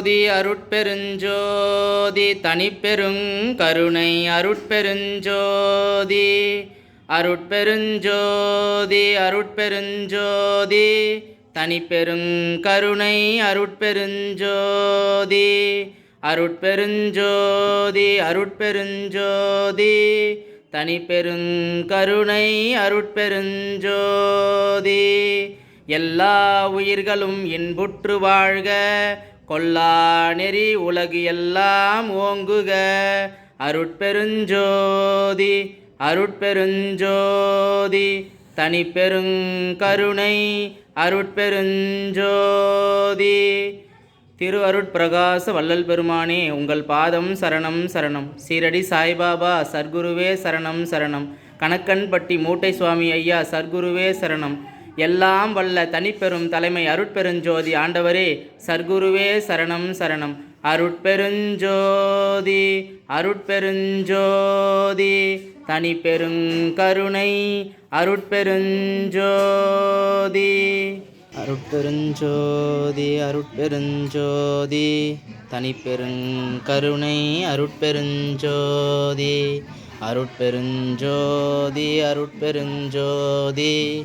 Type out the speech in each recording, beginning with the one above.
அருட்பெருஞ்சோதி அருட்பெருஞ்சோதி தனிப்பெருங் கருணை அருட்பெருஞ்சோதி. அருட்பெருஞ்சோதி அருட்பெருஞ்சோதி தனிப்பெருங் கருணை அருட்பெருஞ்சோதி. அருட்பெருஞ்சோதி அருட்பெருஞ்சோதி தனிப்பெருங் கருணை அருட்பெருஞ்சோதி. எல்லா உயிர்களும் இன்புற்று வாழ்க கொல்லா நெறி உலகு எல்லாம் ஓங்குக. அருட்பெருஞ்சோதி அருட்பெருஞ்சோதி தனிப்பெருங்கருணை அருட்பெருஞ்சோதி. திரு அருட்பிரகாச வள்ளல் பெருமானே உங்கள் பாதம் சரணம் சரணம். சீரடி சாய்பாபா சர்க்குருவே சரணம் சரணம். கணக்கன்பட்டி மூட்டை சுவாமி ஐயா சர்க்குருவே சரணம். எல்லாம் வல்ல தனிப்பெரும் தலைமை அருட்பெருஞ்சோதி ஆண்டவரே சர்க்குருவே சரணம் சரணம். அருட்பெருஞ்சோதி அருட்பெருஞ்சோதி தனிப்பெருங்கருணை அருட்பெருஞ்சோதி. அருட்பெருஞ்சோதி அருட்பெருஞ்சோதி தனிப்பெருங்கருணை அருட்பெருஞ்சோதி. அருட்பெருஞ்சோதி அருட்பெருஞ்சோதி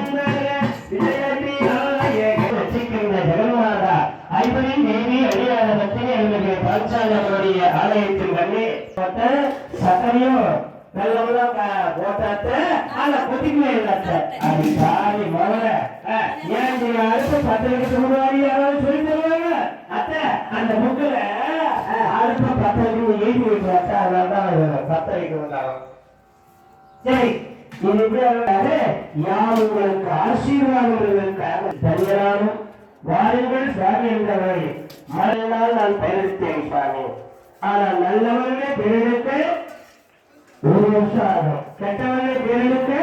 கடலை ஆலயத்தின் கண்ணே சக்கரையும் வெள்ளம்லாம் போட்டாத்த ஆனா கொதிக்கவே இல்லாத்த அது சாரி முதல்ல ஏன் நீங்க அடுத்து பத்திரிக்கை முன்னாடி யாராவது சொல்லி தருவாங்க? அத்த அந்த புக்கில் அடுத்த பத்திரிக்கை எழுதி வைக்கிறாத்த அதனால பத்த வைக்க வந்தாங்க சரி இது எப்படி யார் உங்களுக்கு ஆசீர்வாதங்களுக்காக தனியாரும் வாருங்கள் சாமி என்றவரை அதனால் நான் பயணித்தேன் சாமி ஆனால் நல்லவர்களே பிறருக்கு ஒரு வருஷம் ஆகும். கெட்டவர்களே பிறருக்கு